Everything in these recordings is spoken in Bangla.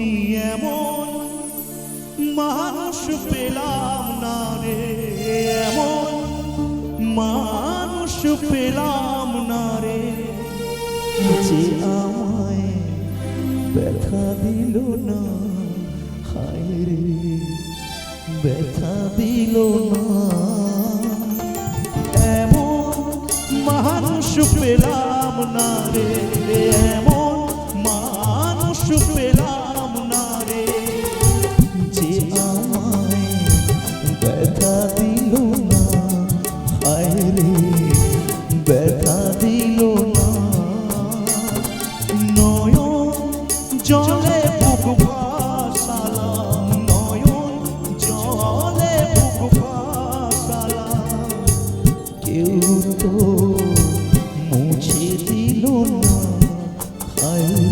আমি এমন মানুষ পেলাম না রে, এমন মানুষ পেলাম না রে, যে আমায় ব্যথা দিল না, হায় রে, ব্যথা দিল না। এমন মানুষ পেলাম না রে, এমন হায়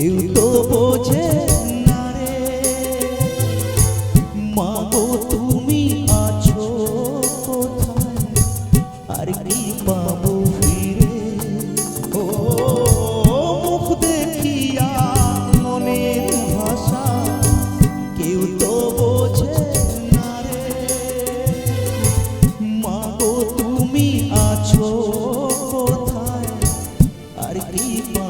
কেউ তো বোঝে না রে। মাগো, তুমি আছো কোথায়? আর কি পাবো ফিরে? ও ভাষা, কেউ তো বোঝে না রে। মাগো, তুমি আছো কোথায়? আর কি পাবো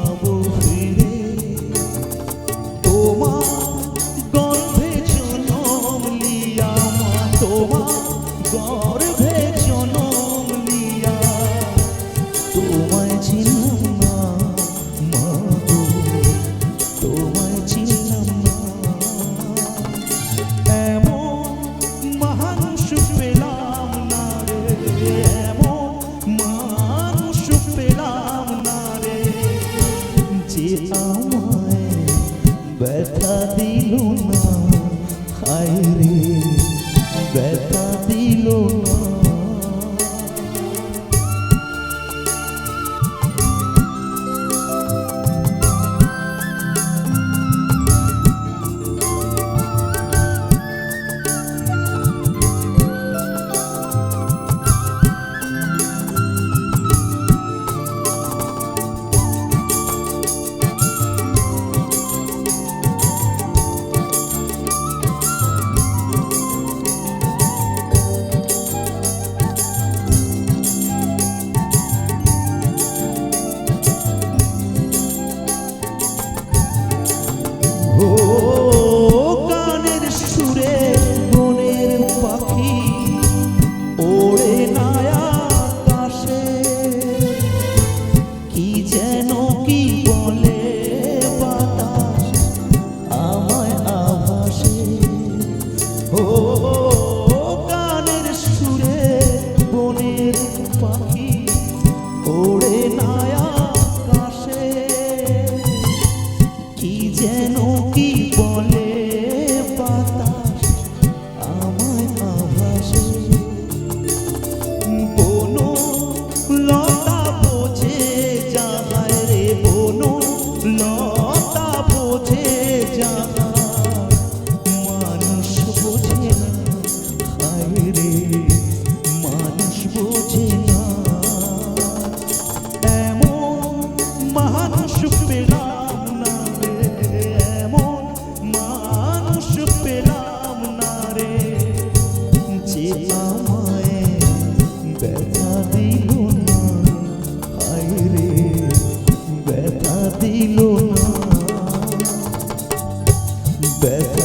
ব্যথা দিল না। হায় রে ব্যথা দিল না। ও মানুষ পেলাম না রে, এমন মানুষ পেলাম না রে। যে আমায় ব্যথা দিল না হায় রে, ব্যথা দিল না। ব্যথা